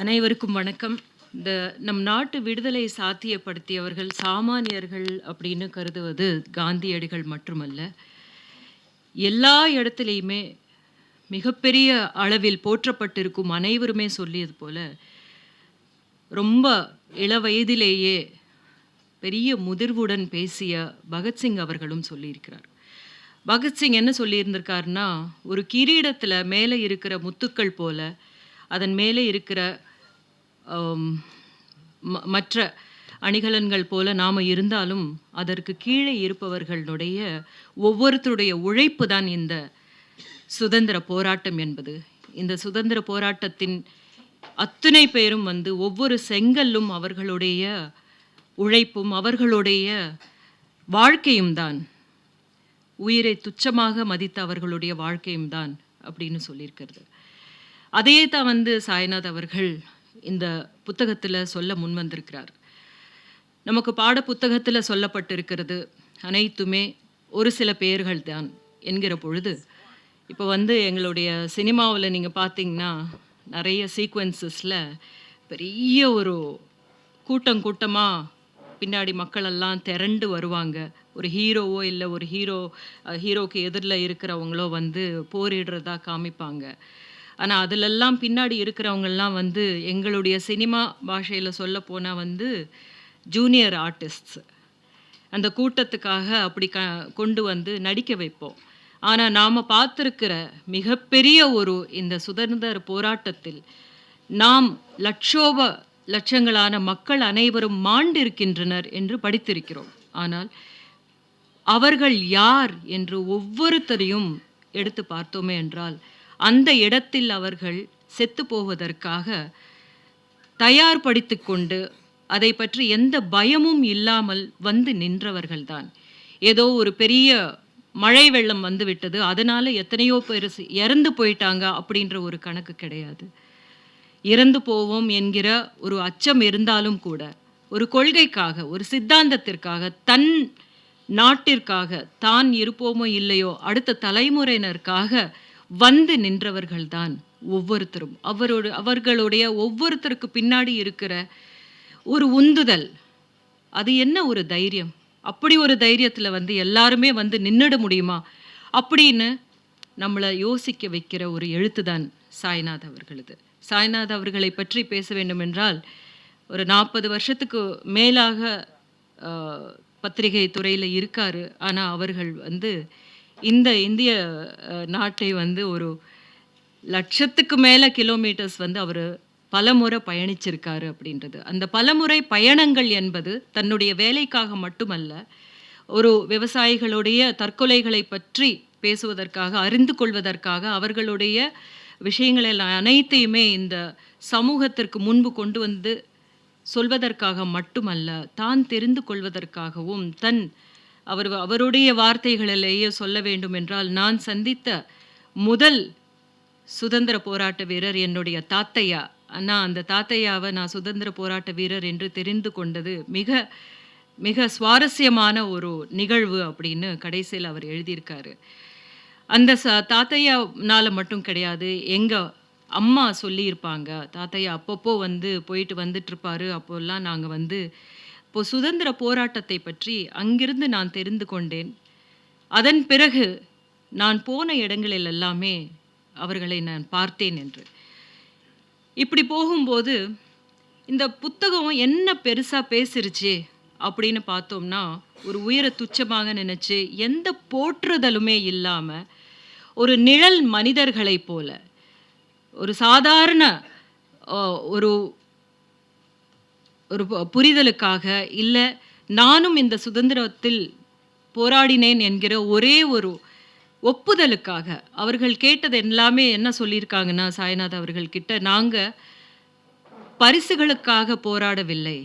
அனைவருக்கும் வணக்கம். இந்த நம் நாட்டு விடுதலை சாத்தியப்படுத்தியவர்கள் சாமானியர்கள் அப்படின்னு கருதுவது காந்தியடிகள் மட்டுமல்ல. எல்லா இடத்துலையுமே மிகப்பெரிய அளவில் போற்றப்பட்டிருக்கும் அனைவருமே சொல்லியது போல ரொம்ப இள வயதிலேயே பெரிய முதிர்வுடன் பேசிய பகத்சிங் அவர்களும் சொல்லியிருக்கிறார். பகத்சிங் என்ன சொல்லியிருந்திருக்காருன்னா ஒரு கிரீடத்தில் மேலே இருக்கிற முத்துக்கள் போல அதன் மேலே இருக்கிற மற்ற அணிகலன்கள் போல நாம் இருந்தாலும் அதற்கு கீழே இருப்பவர்களுடைய ஒவ்வொருத்தருடைய உழைப்பு தான் இந்த சுதந்திர போராட்டம் என்பது. இந்த சுதந்திர போராட்டத்தின் அத்தனை பேரும் வந்து ஒவ்வொரு செங்கல்லும் அவர்களுடைய உழைப்பும் அவர்களுடைய வாழ்க்கையும் தான். உயிரை துச்சமாக மதித்த அவர்களுடைய வாழ்க்கையும் தான் அப்படின்னு சொல்லியிருக்கிறது. அதே தான் வந்து சாய்நாத் அவர்கள் இந்த புத்தகத்தில் சொல்ல முன் வந்திருக்கிறார். நமக்கு பாட புத்தகத்தில் சொல்லப்பட்டிருக்கிறது அனைத்துமே ஒரு சில பெயர்கள் தான் என்கிற பொழுது இப்போ வந்து எங்களுடைய சினிமாவில் நீங்கள் பார்த்தீங்கன்னா நிறைய சீக்வன்சஸில் பெரிய ஒரு கூட்டம் கூட்டமாக பின்னாடி மக்களெல்லாம் திரண்டு வருவாங்க. ஒரு ஹீரோவோ இல்லை ஒரு ஹீரோ ஹீரோக்கு எதிரில் இருக்கிறவங்களோ வந்து போரிடுறதா காமிப்பாங்க. ஆனால் அதிலெல்லாம் பின்னாடி இருக்கிறவங்கெல்லாம் வந்து எங்களுடைய சினிமா பாஷையில் சொல்ல போனால் வந்து ஜூனியர் ஆர்டிஸ்ட்ஸ் அந்த கூட்டத்துக்காக அப்படி க கொண்டு வந்து நடிக்க வைப்போம். ஆனால் நாம் பார்த்துருக்கிற மிகப்பெரிய ஒரு இந்த சுதந்திர போராட்டத்தில் நாம் லட்சோப லட்சங்களான மக்கள் அனைவரும் மாண்டிருக்கின்றனர் என்று படித்திருக்கிறோம். ஆனால் அவர்கள் யார் என்று ஒவ்வொருத்தரையும் எடுத்து பார்த்தோமே என்றால் அந்த இடத்தில் அவர்கள் செத்து போவதற்காக தயார்படுத்தி கொண்டு அதை பற்றி எந்த பயமும் இல்லாமல் வந்து நின்றவர்கள்தான். ஏதோ ஒரு பெரிய மழை வெள்ளம் வந்துவிட்டது அதனால எத்தனையோ பேர் இறந்து போயிட்டாங்க அப்படின்ற ஒரு கணக்கு கிடையாது. இறந்து போவோம் என்கிற ஒரு அச்சம் இருந்தாலும் கூட ஒரு கொள்கைக்காக ஒரு சித்தாந்தத்திற்காக தன் நாட்டிற்காக தான் இருப்போமோ இல்லையோ அடுத்த தலைமுறையினருக்காக வந்து நின்றவர்கள்தான் ஒவ்வொருத்தரும். அவரோட அவர்களுடைய ஒவ்வொருத்தருக்கு பின்னாடி இருக்கிற ஒரு உந்துதல். அது என்ன ஒரு தைரியம்? அப்படி ஒரு தைரியத்தில் வந்து எல்லாருமே வந்து நின்றுட முடியுமா? அப்படின்னு நம்மளை யோசிக்க வைக்கிற ஒரு எழுத்து தான் சாய்நாத் அவர்களது. சாய்நாத் அவர்களை பற்றி பேச வேண்டுமென்றால் ஒரு நாற்பது வருஷத்துக்கு மேலாக பத்திரிகை துறையில் இருக்காரு. ஆனால் அவர்கள் வந்து இந்த இந்திய நாட்டை வந்து ஒரு லட்சத்துக்கு மேலே கிலோமீட்டர்ஸ் வந்து அவர் பலமுறை பயணிச்சிருக்காரு அப்படின்றது. அந்த பலமுறை பயணங்கள் என்பது தன்னுடைய வேலைக்காக மட்டுமல்ல ஒரு விவசாயிகளுடைய தற்கொலைகளை பற்றி பேசுவதற்காக அறிந்து கொள்வதற்காக அவர்களுடைய விஷயங்களை எல்லாம் அனைத்தையுமே இந்த சமூகத்திற்கு முன்பு கொண்டு வந்து சொல்வதற்காக மட்டுமல்ல தான் தெரிந்து கொள்வதற்காகவும் தன் அவர் அவருடைய வார்த்தைகளிலேயே சொல்ல வேண்டும் என்றால் நான் சந்தித்த முதல் சுதந்திர போராட்ட வீரர் என்னுடைய தாத்தையா? அண்ணா அந்த தாத்தையாவை நான் சுதந்திர போராட்ட வீரர் என்று தெரிந்து கொண்டது மிக மிக சுவாரஸ்யமான ஒரு நிகழ்வு அப்படின்னு கடைசியில் அவர் எழுதியிருக்காரு. அந்த ச தாத்தையானால மட்டும் கிடையாது எங்க அம்மா சொல்லியிருப்பாங்க தாத்தையா அப்பப்போ வந்து போயிட்டு வந்துட்டு இருப்பாரு அப்போல்லாம் நாங்கள் வந்து இப்போ சுதந்திர போராட்டத்தை பற்றி அங்கிருந்து நான் தெரிந்து கொண்டேன். அதன் பிறகு நான் போன இடங்களில் எல்லாமே அவர்களை நான் பார்த்தேன் என்று. இப்படி போகும்போது இந்த புத்தகம் என்ன பெருசாக பேசிருச்சு அப்படின்னு பார்த்தோம்னா ஒரு உயர துச்சமாக நினச்சி எந்த போற்றுதலுமே இல்லாமல் ஒரு நிழல் மனிதர்களைப் போல ஒரு சாதாரண ஒரு ஒரு புரிதலுக்காக இல்லை நானும் இந்த சுதந்திரத்தில் போராடினேன் என்கிற ஒரே ஒரு ஒப்புதலுக்காக. அவர்கள் கேட்டது எல்லாமே என்ன சொல்லியிருக்காங்கன்னா சாய்நாத் அவர்கள் கிட்ட நாங்கள் பரிசுகளுக்காக போராடவில்லை.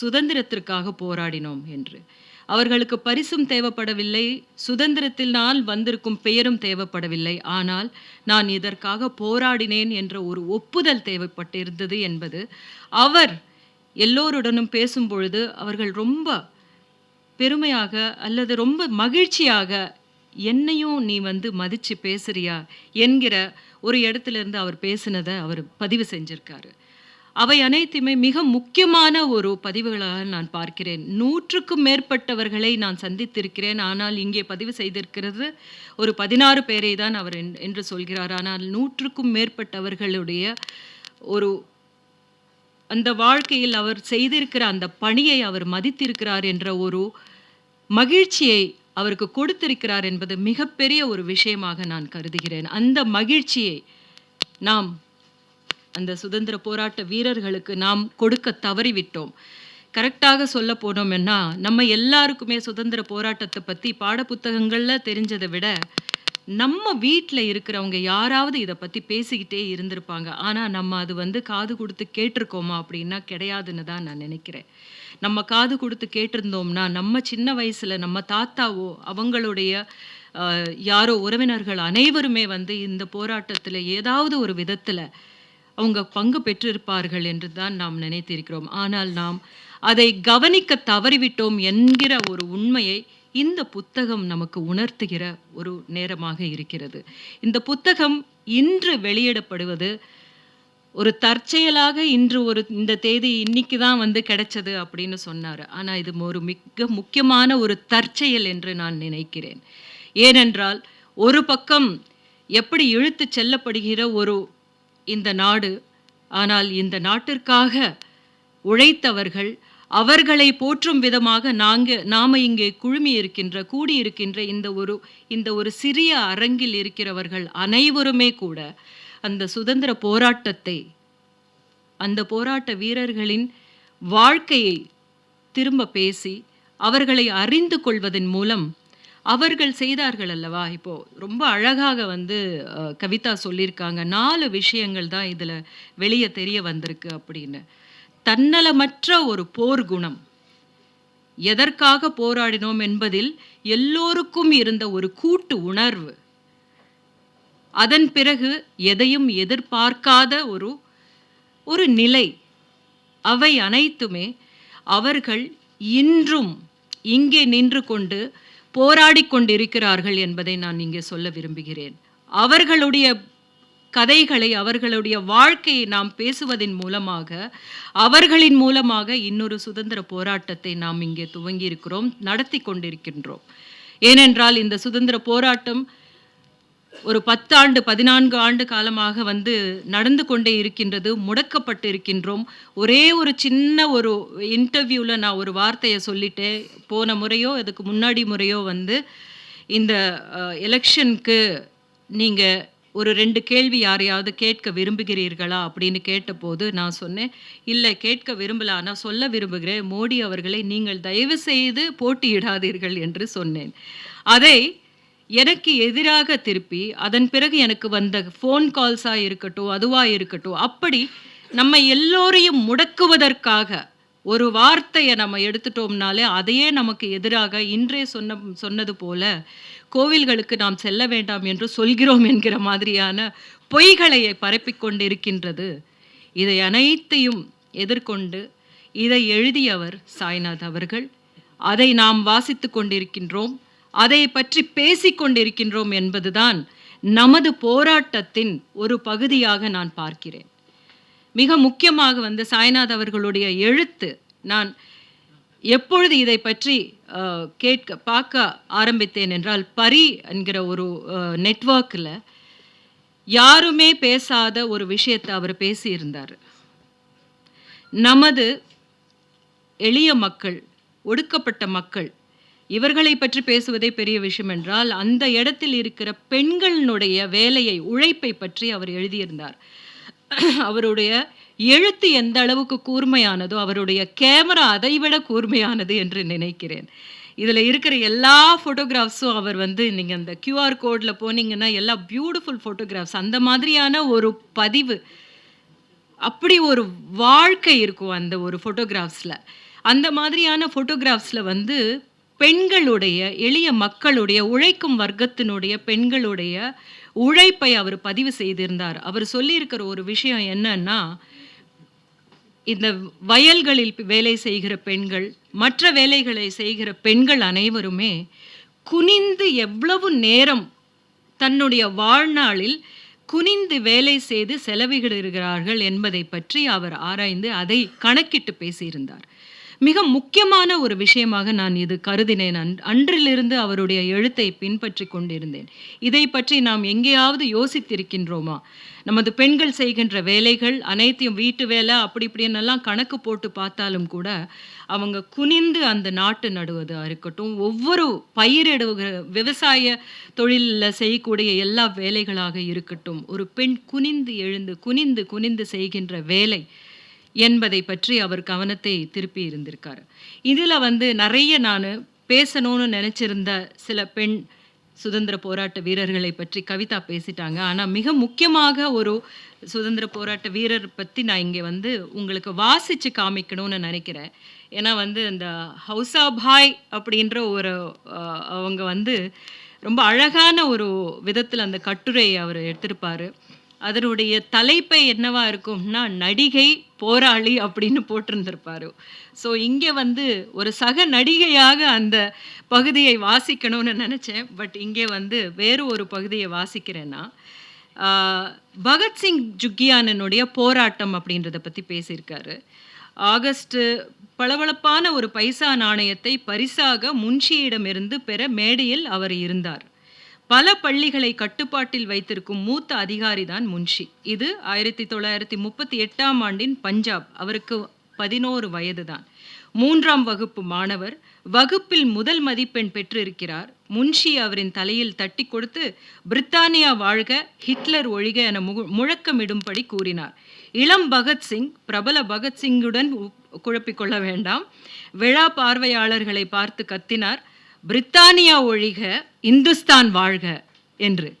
சுதந்திரத்திற்காக போராடினோம் என்று. அவர்களுக்கு பரிசும் தேவைப்படவில்லை. சுதந்திரத்தினால் வந்திருக்கும் பெயரும் தேவைப்படவில்லை. ஆனால் நான் இதற்காக போராடினேன் என்ற ஒரு ஒப்புதல் தேவைப்பட்டிருந்தது என்பது அவர் எல்லோருடனும் பேசும் பொழுது அவர்கள் ரொம்ப பெருமையாக அல்லது ரொம்ப மகிழ்ச்சியாக என்னையும் நீ வந்து மதித்து பேசுறியா? என்கிற ஒரு இடத்துல இருந்து அவர் பேசினதை அவர் பதிவு செஞ்சிருக்காரு. அவை அனைத்துமே மிக முக்கியமான ஒரு பதிவுகளாக நான் பார்க்கிறேன். நூற்றுக்கும் மேற்பட்டவர்களை நான் சந்தித்திருக்கிறேன். ஆனால் இங்கே பதிவு செய்திருக்கிறது ஒரு பதினாறு பேரை தான் அவர் என்- என்று சொல்கிறார். ஆனால் நூற்றுக்கும் மேற்பட்டவர்களுடைய ஒரு அந்த வாழ்க்கையில் அவர் செய்திருக்கிற அந்த பணியை அவர் மதித்திருக்கிறார் என்ற ஒரு மகிழ்ச்சியை அவருக்கு கொடுத்திருக்கிறார் என்பது மிகப்பெரிய ஒரு விஷயமாக நான் கருதுகிறேன். அந்த மகிழ்ச்சியை நாம் அந்த சுதந்திர போராட்ட வீரர்களுக்கு நாம் கொடுக்க தவறிவிட்டோம். கரெக்டாக சொல்ல போனோம்னா நம்ம எல்லாருக்குமே சுதந்திர போராட்டத்தை பற்றி பாடப்புத்தகங்களில் தெரிஞ்சதை விட நம்ம வீட்டில் இருக்கிறவங்க யாராவது இதை பற்றி பேசிக்கிட்டே இருந்திருப்பாங்க. ஆனால் நம்ம அது வந்து காது கொடுத்து கேட்டிருக்கோமா அப்படின்னா கிடையாதுன்னு தான் நான் நினைக்கிறேன். நம்ம காது கொடுத்து கேட்டிருந்தோம்னா நம்ம சின்ன வயசில் நம்ம தாத்தாவோ அவங்களுடைய யாரோ உறவினர்கள் அனைவருமே வந்து இந்த போராட்டத்தில் ஏதாவது ஒரு விதத்தில் அவங்க பங்கு பெற்றிருப்பார்கள் என்று தான் நாம் நினைத்திருக்கிறோம். ஆனால் நாம் அதை கவனிக்க தவறிவிட்டோம் என்கிற ஒரு உண்மையை இந்த புத்தகம் நமக்கு உணர்த்துகிற ஒரு நேரமாக இருக்கிறது. இந்த புத்தகம் இன்று வெளியிடப்படுவது ஒரு தற்செயலாக இன்று ஒரு இந்த தேதி இன்னைக்கு தான் வந்து கிடைச்சது அப்படின்னு சொன்னார். ஆனால் இது ஒரு மிக முக்கியமான ஒரு தற்செயல் என்று நான் நினைக்கிறேன். ஏனென்றால் ஒரு பக்கம் எப்படி இழுத்து செல்லப்படுகிற ஒரு இந்த நாடு. ஆனால் இந்த நாட்டிற்காக உழைத்தவர்கள் அவர்களை போற்றும் விதமாக நாங்க நாம இங்கே குழுமி இருக்கின்ற கூடி இருக்கின்ற இந்த ஒரு இந்த ஒரு சிறிய அரங்கில் இருக்கிறவர்கள் அனைவருமே கூட அந்த சுதந்திர போராட்டத்தை அந்த போராட்ட வீரர்களின் வாழ்க்கையை திரும்ப பேசி அவர்களை அறிந்து கொள்வதன் மூலம் அவர்கள் செய்தார்கள் அல்லவா இப்போ ரொம்ப அழகாக வந்து அஹ், கவிதா சொல்லியிருக்காங்க. நாலு விஷயங்கள் தான் இதுல வெளியே தெரிய வந்திருக்கு அப்படின்னு. தன்னலமற்ற ஒரு போர் குணம். எதற்காக போராடினோம் என்பதில் எல்லோருக்கும் இருந்த ஒரு கூட்டு உணர்வு. அதன் பிறகு எதையும் எதிர்பார்க்காத ஒரு ஒரு நிலை. அவை அனைத்துமே அவர்கள் இன்றும் இங்கே நின்று கொண்டு போராடிக் கொண்டிருக்கிறார்கள் என்பதை நான் இங்கே சொல்ல விரும்புகிறேன். அவர்களுடைய கதைகளை அவர்களுடைய வாழ்க்கையை நாம் பேசுவதன் மூலமாக அவர்களின் மூலமாக இன்னொரு சுதந்திர போராட்டத்தை நாம் இங்கே துவங்கி இருக்கிறோம் நடத்தி கொண்டிருக்கின்றோம். ஏனென்றால் இந்த சுதந்திர போராட்டம் ஒரு பத்தாண்டு பதினான்கு ஆண்டு காலமாக வந்து நடந்து கொண்டே இருக்கின்றது முடக்கப்பட்டு இருக்கின்றோம் ஒரே ஒரு சின்ன ஒரு இன்டர்வியூவில் நான் ஒரு வார்த்தையை சொல்லிட்டேன். போன முறையோ அதுக்கு முன்னாடி முறையோ வந்து இந்த எலெக்ஷனுக்கு நீங்கள் ஒரு ரெண்டு கேள்வி யாரையாவது கேட்க விரும்புகிறீர்களா அப்படின்னு கேட்டபோது நான் சொன்னேன் இல்லை கேட்க விரும்பல. ஆனால் சொல்ல விரும்புகிறேன். மோடி அவர்களை நீங்கள் தயவு செய்து போட்டியிடாதீர்கள் என்று சொன்னேன். அதை எனக்கு எதிராக திருப்பி அதன் பிறகு எனக்கு வந்த ஃபோன் கால்ஸாக இருக்கட்டும் அதுவாக இருக்கட்டும் அப்படி நம்ம எல்லோரையும் முடக்குவதற்காக ஒரு வார்த்தையை நம்ம எடுத்துட்டோம்னாலே அதையே நமக்கு எதிராக இன்றே சொன்ன சொன்னது போல கோவில்களுக்கு நாம் செல்ல வேண்டாம் என்று சொல்கிறோம் என்கிற மாதிரியான பொய்களை பரப்பிக்கொண்டு கொண்டிருக்கின்றது இதை அனைத்தையும் எதிர்கொண்டு இதை எழுதியவர் சாய்நாத் அவர்கள். அதை நாம் வாசித்து கொண்டிருக்கின்றோம். அதை பற்றி பேசிக்கொண்டிருக்கின்றோம் என்பதுதான் நமது போராட்டத்தின் ஒரு பகுதியாக நான் பார்க்கிறேன். மிக முக்கியமாக வந்து சாய்நாத் அவர்களுடைய எழுத்து நான் எப்பொழுது இதை பற்றி அஹ், கேட்க பார்க்க ஆரம்பித்தேன் என்றால் பரி என்கிற ஒரு நெட்வொர்க்கில் யாருமே பேசாத ஒரு விஷயத்தை அவர் பேசியிருந்தார். நமது எளிய மக்கள் ஒடுக்கப்பட்ட மக்கள் இவர்களை பற்றி பேசுவதே பெரிய விஷயம் என்றால் அந்த இடத்தில் இருக்கிற பெண்களினுடைய வேலையை உழைப்பை பற்றி அவர் எழுதியிருந்தார். அவருடைய எழுத்து எந்த அளவுக்கு கூர்மையானதோ அவருடைய கேமரா அதைவிட கூர்மையானது என்று நினைக்கிறேன். இதில் இருக்கிற எல்லா ஃபோட்டோகிராஃப்ஸும் அவர் வந்து நீங்கள் அந்த கியூஆர் கோடில் போனீங்கன்னா எல்லா பியூட்டிஃபுல் ஃபோட்டோகிராஃப்ஸ் அந்த மாதிரியான ஒரு பதிவு அப்படி ஒரு வாழ்க்கை இருக்கும் அந்த ஒரு ஃபோட்டோகிராஃப்ஸில் அந்த மாதிரியான ஃபோட்டோகிராஃப்ஸில் வந்து பெண்களுடைய எளிய மக்களுடைய உழைக்கும் வர்க்கத்தினுடைய பெண்களுடைய உழைப்பை அவர் பதிவு செய்திருந்தார். அவர் சொல்லியிருக்கிற ஒரு விஷயம் என்னன்னா இந்த வயல்களில் வேலை செய்கிற பெண்கள் மற்ற வேலைகளை செய்கிற பெண்கள் அனைவருமே குனிந்து எவ்வளவு நேரம் தன்னுடைய வாழ்நாளில் குனிந்து வேலை செய்து செலவிடுகிறார்கள் என்பதை பற்றி அவர் ஆராய்ந்து அதை கணக்கிட்டு பேசியிருந்தார். மிக முக்கியமான ஒரு விஷயமாக நான் இது கருதினேன். அன் அன்றிலிருந்து அவருடைய எழுத்தை பின்பற்றி கொண்டிருந்தேன். இதை பற்றி நாம் எங்கேயாவது யோசித்திருக்கின்றோமா? நமது பெண்கள் செய்கின்ற வேலைகள் அனைத்தையும் வீட்டு வேலை அப்படி இப்படின்னெல்லாம் கணக்கு போட்டு பார்த்தாலும் கூட அவங்க குனிந்து அந்த நாட்டு நடுவதா இருக்கட்டும் ஒவ்வொரு பயிரிடுகிற விவசாய தொழிலில் செய்யக்கூடிய எல்லா வேலைகளாக இருக்கட்டும் ஒரு பெண் குனிந்து எழுந்து குனிந்து குனிந்து செய்கின்ற வேலை என்பதை பற்றி அவர் கவனத்தை திருப்பி இருந்திருக்கார். இதில் வந்து நிறைய நான் பேசணும்னு நினச்சிருந்த சில பெண் சுதந்திர போராட்ட வீரர்களை பற்றி கவிதா பேசிட்டாங்க. ஆனால் மிக முக்கியமாக ஒரு சுதந்திர போராட்ட வீரர் பற்றி நான் இங்கே வந்து உங்களுக்கு வாசித்து காமிக்கணும்னு நினைக்கிறேன். ஏன்னா வந்து இந்த ஹவுசா பாய் அப்படின்ற ஒரு அவங்க வந்து ரொம்ப அழகான ஒரு விதத்தில் அந்த கட்டுரையை அவர் எடுத்திருப்பார். அதனுடைய தலைப்பை என்னவா இருக்கும்னா நடிகை போராளி அப்படின்னு போட்டிருந்திருப்பாரு. ஸோ இங்கே வந்து ஒரு சக நடிகையாக அந்த பகுதியை வாசிக்கணும்னு நினச்சேன். பட் இங்கே வந்து வேறு ஒரு பகுதியை வாசிக்கிறேன்னா பகத்சிங் ஜுக்கியானனுடைய போராட்டம் அப்படின்றத பற்றி பேசியிருக்காரு. ஆகஸ்ட் பளபளப்பான ஒரு பைசா நாணயத்தை பரிசாக முன்ஷியிடமிருந்து பெற மேடையில் அவர் இருந்தார். பல பள்ளிகளை கட்டுப்பாட்டில் வைத்திருக்கும் மூத்த அதிகாரிதான் முன்ஷி. இது ஆயிரத்தி தொள்ளாயிரத்தி முப்பத்தி எட்டாம் ஆண்டின் பஞ்சாப். அவருக்கு பதினோரு வயதுதான். மூன்றாம் வகுப்பு மாணவர் வகுப்பில் முதல் மதிப்பெண் பெற்றிருக்கிறார். முன்ஷி அவரின் தலையில் தட்டி கொடுத்து பிரித்தானியா வாழ்க ஹிட்லர் ஒழிக என மு முழக்கமிடும்படி கூறினார். இளம் பகத்சிங் பிரபல பகத்சிங்குடன் உ- குழப்பிக்கொள்ள வேண்டாம். விழா பார்வையாளர்களை பார்த்து கத்தினார். பிரித்தானியா ஒழிக இந்துஸ்தான் வாழ்க என்று.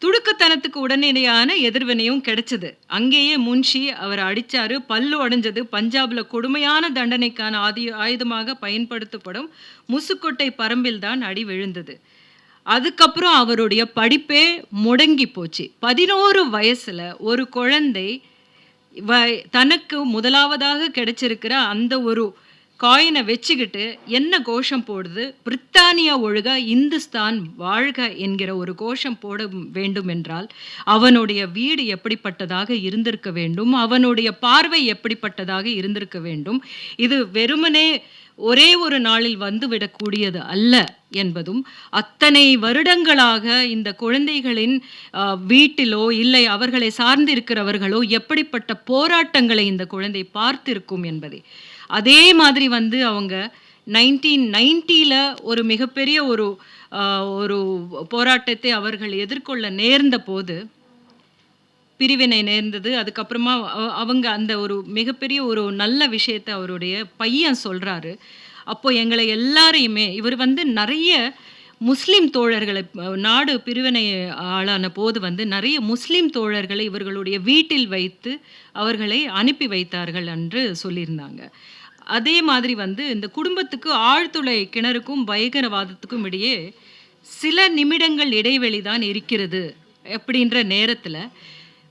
துடுக்குத்தனத்துக்கு உடனடியான எதிர்வினையும் கிடைச்சது. அங்கேயே முன்ஷி அவர் அடிச்சாரு பல்லு அடைஞ்சது பஞ்சாப்ல கொடுமையான தண்டனைக்கான ஆதி ஆயுதமாக பயன்படுத்தப்படும் முசுக்கொட்டை பரம்பில் தான் அடி விழுந்தது. அதுக்கப்புறம் அவருடைய படிப்பே முடங்கி போச்சு. பதினோரு வயசுல ஒரு குழந்தை வ- தனக்கு முதலாவதாக கிடைச்சிருக்கிற அந்த ஒரு காயினை வச்சுக்கிட்டு என்ன கோஷம் போடுது? பிரித்தானியா ஒழுக இந்துஸ்தான் வாழ்க என்கிற ஒரு கோஷம் போட வேண்டும் என்றால் அவனுடைய வீடு எப்படிப்பட்டதாக இருந்திருக்க வேண்டும்? அவனுடைய பார்வை எப்படிப்பட்டதாக இருந்திருக்க வேண்டும்? இது வெறுமனே ஒரே ஒரு நாளில் வந்துவிடக்கூடியது அல்ல என்பதும் அத்தனை வருடங்களாக இந்த குழந்தைகளின் ஆஹ், வீட்டிலோ இல்லை அவர்களை சார்ந்திருக்கிறவர்களோ எப்படிப்பட்ட போராட்டங்களை இந்த குழந்தை பார்த்திருக்கும் என்பதை. அதே மாதிரி வந்து அவங்க நைன்டீன் நைன்ட்டியில் ஒரு மிகப்பெரிய ஒரு ஒரு போராட்டத்தை அவர்கள் எதிர்கொள்ள நேர்ந்த போது பிரிவினை நேர்ந்தது. அதுக்கப்புறமா அவ- அவங்க அந்த ஒரு மிகப்பெரிய ஒரு நல்ல விஷயத்தை அவருடைய பையன் சொல்கிறாரு அப்போ எங்களை எல்லாரையுமே இவர் வந்து நிறைய முஸ்லீம் தோழர்களை நாடு பிரிவினை ஆளான போது வந்து நிறைய முஸ்லீம் தோழர்களை இவர்களுடைய வீட்டில் வைத்து அவர்களை அனுப்பி வைத்தார்கள் என்று சொல்லியிருந்தாங்க. அதே மாதிரி வந்து இந்த குடும்பத்துக்கு ஆழ்துளை கிணறுக்கும் பயங்கரவாதத்துக்கும் இடையே சில நிமிடங்கள் இடைவெளி தான் இருக்கிறது அப்படின்ற நேரத்தில்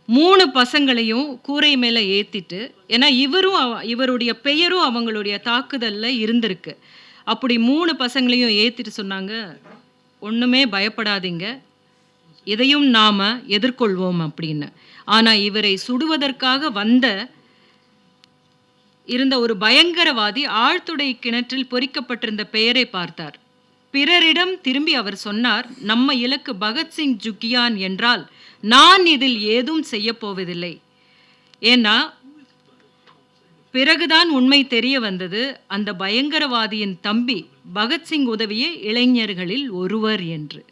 மூணு பசங்களையும் கூரை மேலே ஏற்றிட்டு ஏன்னா இவரும் அவ- இவருடைய பெயரும் அவங்களுடைய தாக்குதலில் இருந்திருக்கு. அப்படி மூணு பசங்களையும் ஏற்றிட்டு சொன்னாங்க ஒன்றுமே பயப்படாதீங்க இதையும் நாம் எதிர்கொள்வோம் அப்படின்னு. ஆனால் இவரை சுடுவதற்காக வந்த இருந்த ஒரு பயங்கரவாதி ஆழ்துடை கிணற்றில் பொறிக்கப்பட்டிருந்த பெயரை பார்த்தார். பிறரிடம் திரும்பி அவர் சொன்னார் நம்ம இலக்கு பகத்சிங் ஜுக்கியான் என்றால் நான் இதில் ஏதும் செய்ய போவதில்லை. ஏன்னா பிறகுதான் உண்மை தெரிய வந்தது. அந்த பயங்கரவாதியின் தம்பி பகத்சிங் உதவிய இளைஞர்களில் ஒருவர் என்று.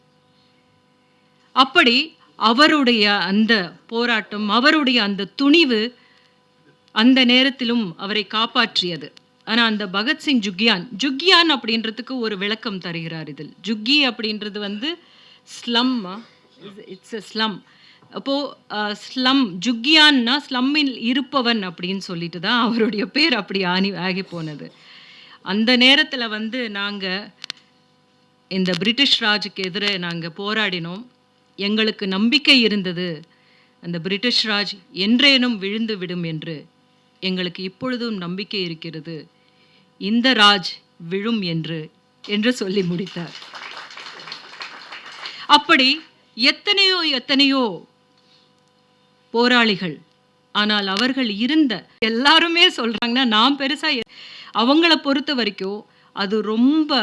அப்படி அவருடைய அந்த போராட்டம் அவருடைய அந்த துணிவு அந்த நேரத்திலும் அவரை காப்பாற்றியது. ஆனா அந்த பகத்சிங் ஜுக்யான் ஜுக்கியான் அப்படின்றதுக்கு ஒரு விளக்கம் தருகிறார் இதில். ஜுக்கி அப்படின்றது வந்து ஸ்லம் இட்ஸ் எ ஸ்லம் அப்போ ஸ்லம் ஜுக்கியான்னா ஸ்லம்மில் இருப்பவன் அப்படின்னு சொல்லிட்டு தான் அவருடைய பேர் அப்படி ஆணி ஆகி போனது. அந்த நேரத்தில் வந்து நாங்கள் இந்த பிரிட்டிஷ் ராஜுக்கு எதிரே நாங்கள் போராடினோம். எங்களுக்கு நம்பிக்கை இருந்தது. அந்த பிரிட்டிஷ் ராஜ் என்றேனும் விழுந்து விடும் என்று எங்களுக்கு இப்பொழுதும் நம்பிக்கை இருக்கிறது. இந்த ராஜ் விழும் என்று என்று சொல்லி முடித்தார். அப்படி எத்தனையோ எத்தனையோ போராளிகள் ஆனால் அவர்கள் இருந்த எல்லாருமே சொல்றாங்கன்னா நான் பெருசா அவங்கள பொறுத்த வரைக்கும் அது ரொம்ப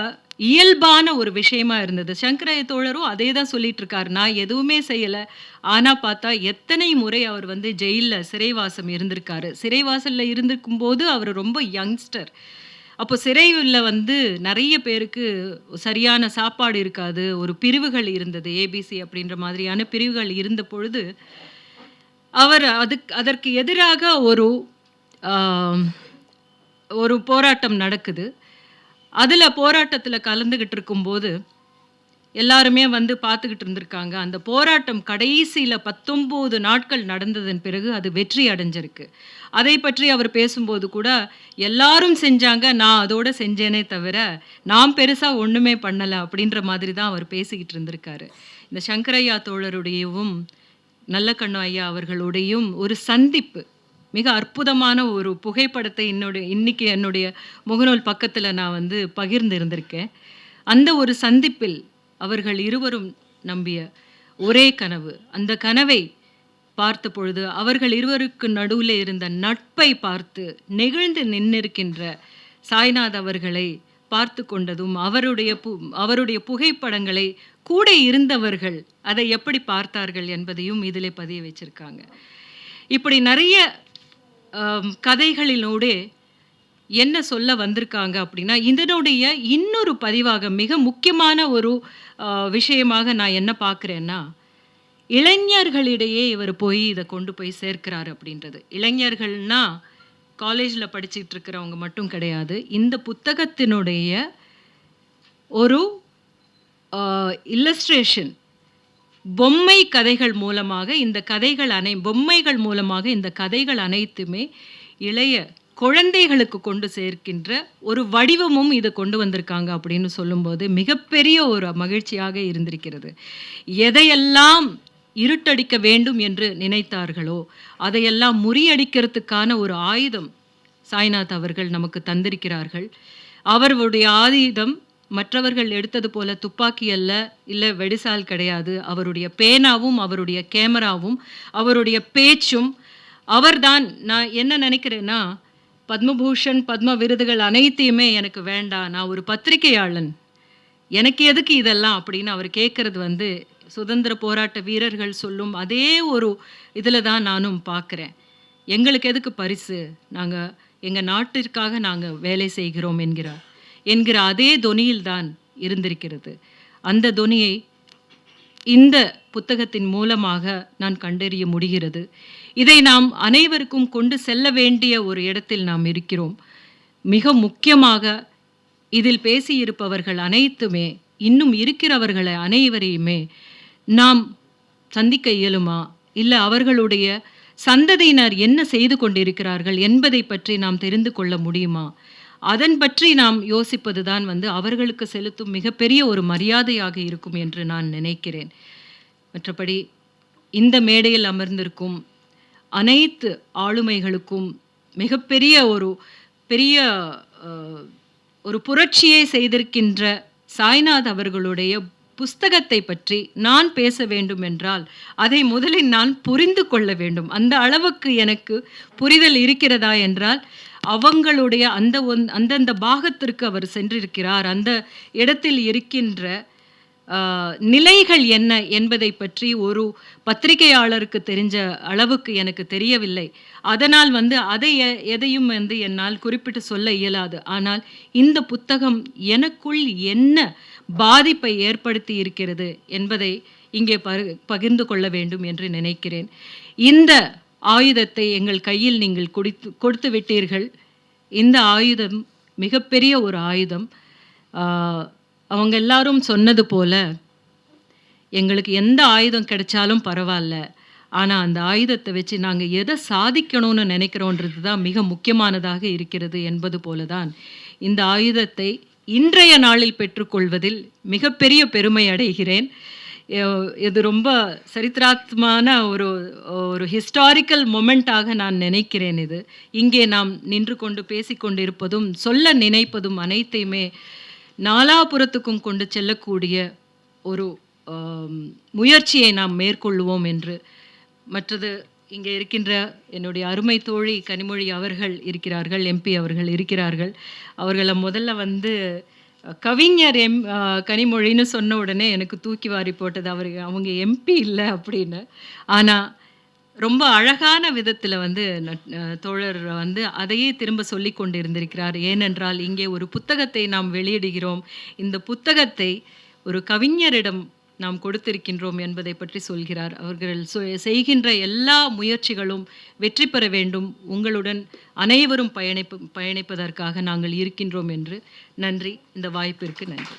இயல்பான ஒரு விஷயமா இருந்தது. சங்கரைய தோழரும் அதே தான் சொல்லிட்டு இருக்காரு நான் எதுவுமே செய்யலை. ஆனால் பார்த்தா எத்தனை முறை அவர் வந்து ஜெயிலில் சிறைவாசம் இருந்திருக்காரு. சிறைவாசலில் இருந்திருக்கும் போது அவர் ரொம்ப யங்ஸ்டர். அப்போ சிறையில் வந்து நிறைய பேருக்கு சரியான சாப்பாடு இருக்காது. ஒரு பிரிவுகள் இருந்தது. ஏபிசி அப்படின்ற மாதிரியான பிரிவுகள் இருந்த பொழுது அவர் அதுக்கு அதற்கு எதிராக ஒரு ஒரு போராட்டம் நடக்குது. அதில் போராட்டத்தில் கலந்துக்கிட்டு இருக்கும்போது எல்லாருமே வந்து பார்த்துக்கிட்டு இருந்திருக்காங்க. அந்த போராட்டம் கடைசியில் பத்தொம்போது நாட்கள் நடந்ததன் பிறகு அது வெற்றி அடைஞ்சிருக்கு. அதை பற்றி அவர் பேசும்போது கூட எல்லாரும் செஞ்சாங்க நான் அதோட செஞ்சேனே தவிர நாம் பெருசாக ஒன்றுமே பண்ணலை அப்படின்ற மாதிரி தான் அவர் பேசிக்கிட்டு இருந்திருக்காரு. இந்த சங்கரையா தோழருடையவும் நல்லக்கண்ணு ஐயா அவர்களுடையும் ஒரு சந்திப்பு மிக அற்புதமான ஒரு புகைப்படத்தை என்னுடைய இன்னைக்கு என்னுடைய முகநூல் பக்கத்தில் நான் வந்து பகிர்ந்து இருந்திருக்கேன். அந்த ஒரு சந்திப்பில் அவர்கள் இருவரும் நம்பிய ஒரே கனவு. அந்த கனவை பார்த்த பொழுது அவர்கள் இருவருக்கு நடுவில் இருந்த நட்பை பார்த்து நெகிழ்ந்து நின்னிருக்கின்ற சாய்நாத் அவர்களை பார்த்து கொண்டதும் அவருடைய பு அவருடைய புகைப்படங்களை கூட இருந்தவர்கள் அதை எப்படி பார்த்தார்கள் என்பதையும் இதிலே பதிய வச்சிருக்காங்க. இப்படி நிறைய கதைகளினோடு என்ன சொல்ல வந்திருக்காங்க அப்படின்னா இதனுடைய இன்னொரு பதிவாக மிக முக்கியமான ஒரு விஷயமாக நான் என்ன பார்க்குறேன்னா இளைஞர்களிடையே இவர் போய் இதை கொண்டு போய் சேர்க்கிறார் அப்படின்றது. இளைஞர்கள்னா காலேஜில் படிச்சுட்டு இருக்கிறவங்க மட்டும் கிடையாது. இந்த புத்தகத்தினுடைய ஒரு இல்லஸ்ட்ரேஷன் பொம்மை கதைகள் மூலமாக இந்த கதைகள் அனை பொம்மைகள் மூலமாக இந்த கதைகள் அனைத்துமே இளைய குழந்தைகளுக்கு கொண்டு சேர்க்கின்ற ஒரு வடிவமும் இதை கொண்டு வந்திருக்காங்க அப்படின்னு சொல்லும்போது மிகப்பெரிய ஒரு மகிழ்ச்சியாக இருந்திருக்கிறது. எதையெல்லாம் இருட்டடிக்க வேண்டும் என்று நினைத்தார்களோ அதையெல்லாம் முறியடிக்கிறதுக்கான ஒரு ஆயுதம் சாய்நாத் அவர்கள் நமக்கு தந்திருக்கிறார்கள். அவர்களுடைய ஆயுதம் மற்றவர்கள் எடுத்தது போல துப்பாக்கி அல்ல இல்லை வெடிசால் கிடையாது. அவருடைய பேனாவும் அவருடைய கேமராவும் அவருடைய பேச்சும் அவர்தான். நான் என்ன நினைக்கிறேன்னா பத்மபூஷன் பத்ம விருதுகள் அனைத்தையுமே எனக்கு வேண்டாம் நான் ஒரு பத்திரிகையாளன். எனக்கு எதுக்கு இதெல்லாம் அப்படின்னு அவர் கேட்குறது வந்து சுதந்திர போராட்ட வீரர்கள் சொல்லும் அதே ஒரு இதில் தான் நானும் பார்க்குறேன். எங்களுக்கு எதுக்கு பரிசு? நாங்கள் எங்கள் நாட்டிற்காக நாங்கள் வேலை செய்கிறோம் என்கிறார். என்கிற அதே தொனியில்தான் இருந்திருக்கிறது. அந்த தொனியை இந்த புத்தகத்தின் மூலமாக நான் கண்டறிய முடிகிறது. இதை நாம் அனைவருக்கும் கொண்டு செல்ல வேண்டிய ஒரு இடத்தில் நாம் இருக்கிறோம். மிக முக்கியமாக இதில் பேசியிருப்பவர்கள் அனைத்துமே இன்னும் இருக்கிறவர்களை அனைவரையுமே நாம் சந்திக்க இயலுமா? இல்லை அவர்களுடைய சந்ததியினர் என்ன செய்து கொண்டிருக்கிறார்கள் என்பதை பற்றி நாம் தெரிந்து கொள்ள முடியுமா? அதன் பற்றி நாம் யோசிப்பது தான் வந்து அவர்களுக்கு செலுத்தும் மிகப்பெரிய ஒரு மரியாதையாக இருக்கும் என்று நான் நினைக்கிறேன். மற்றபடி இந்த மேடையில் அமர்ந்திருக்கும் அனைத்து ஆளுமைகளுக்கும் மிகப்பெரிய ஒரு பெரிய ஒரு புரட்சியை செய்திருக்கின்ற சாய்நாத் அவர்களுடைய புஸ்தகத்தை பற்றி நான் பேச வேண்டும் என்றால் அதை முதலில் நான் புரிந்து கொள்ள வேண்டும். அந்த அளவுக்கு எனக்கு புரிதல் இருக்கிறதா என்றால் அவங்களுடைய அந்த ஒன் அந்தந்த பாகத்திற்கு அவர் சென்றிருக்கிறார். அந்த இடத்தில் இருக்கின்ற நிலைகள் என்ன என்பதை பற்றி ஒரு பத்திரிகையாளருக்கு தெரிஞ்ச அளவுக்கு எனக்கு தெரியவில்லை. அதனால் வந்து அதை எ- எதையும் வந்து என்னால் குறிப்பிட்டு சொல்ல இயலாது. ஆனால் இந்த புத்தகம் எனக்குள் என்ன பாதிப்பை ஏற்படுத்தி இருக்கிறது என்பதை இங்கே பகிர்ந்து கொள்ள வேண்டும் என்று நினைக்கிறேன். இந்த ஆயுதத்தை எங்கள் கையில் நீங்கள் குடித்து கொடுத்து விட்டீர்கள். இந்த ஆயுதம் மிகப்பெரிய ஒரு ஆயுதம். அவங்க எல்லாரும் சொன்னது போல எங்களுக்கு எந்த ஆயுதம் கிடைச்சாலும் பரவாயில்ல. ஆனால் அந்த ஆயுதத்தை வச்சு நாங்கள் எதை சாதிக்கணும்னு நினைக்கிறோன்றது தான் மிக முக்கியமானதாக இருக்கிறது என்பது போல தான் இந்த ஆயுதத்தை இன்றைய நாளில் பெற்றுக்கொள்வதில் மிகப்பெரிய பெருமை அடைகிறேன். இது ரொம்ப சரித்திராத்மான ஒரு ஒரு ஹிஸ்டாரிக்கல் மொமெண்ட்டாக நான் நினைக்கிறேன் இது. இங்கே நாம் நின்று கொண்டு பேசிக்கொண்டிருப்பதும் சொல்ல நினைப்பதும் அனைத்தையுமே நாலாபுரத்துக்கும் கொண்டு செல்லக்கூடிய ஒரு முயற்சியை நாம் மேற்கொள்வோம் என்று மற்றது இங்கே இருக்கின்ற என்னுடைய அருமை தோழி கனிமொழி அவர்கள் இருக்கிறார்கள் எம்பி அவர்கள் இருக்கிறார்கள். அவர்களை முதல்ல வந்து கவிஞர் எம் கனிமொழின்னு சொன்ன உடனே எனக்கு தூக்கி வாரி போட்டது. அவர் அவங்க எம்பி இல்லை அப்படின்னு. ஆனால் ரொம்ப அழகான விதத்தில் வந்து நட்- தோழர் வந்து அதையே திரும்ப சொல்லி கொண்டு இருந்திருக்கிறார் ஏனென்றால் இங்கே ஒரு புத்தகத்தை நாம் வெளியிடுகிறோம். இந்த புத்தகத்தை ஒரு கவிஞரிடம் நாம் கொடுத்திருக்கின்றோம் என்பதை பற்றி சொல்கிறார். அவர்கள் செய்கின்ற எல்லா முயற்சிகளும் வெற்றி பெற வேண்டும். உங்களுடன் அனைவரும் பயணிப்பு பயணிப்பதற்காக நாங்கள் இருக்கின்றோம் என்று. நன்றி. இந்த வாய்ப்பிற்கு நன்றி.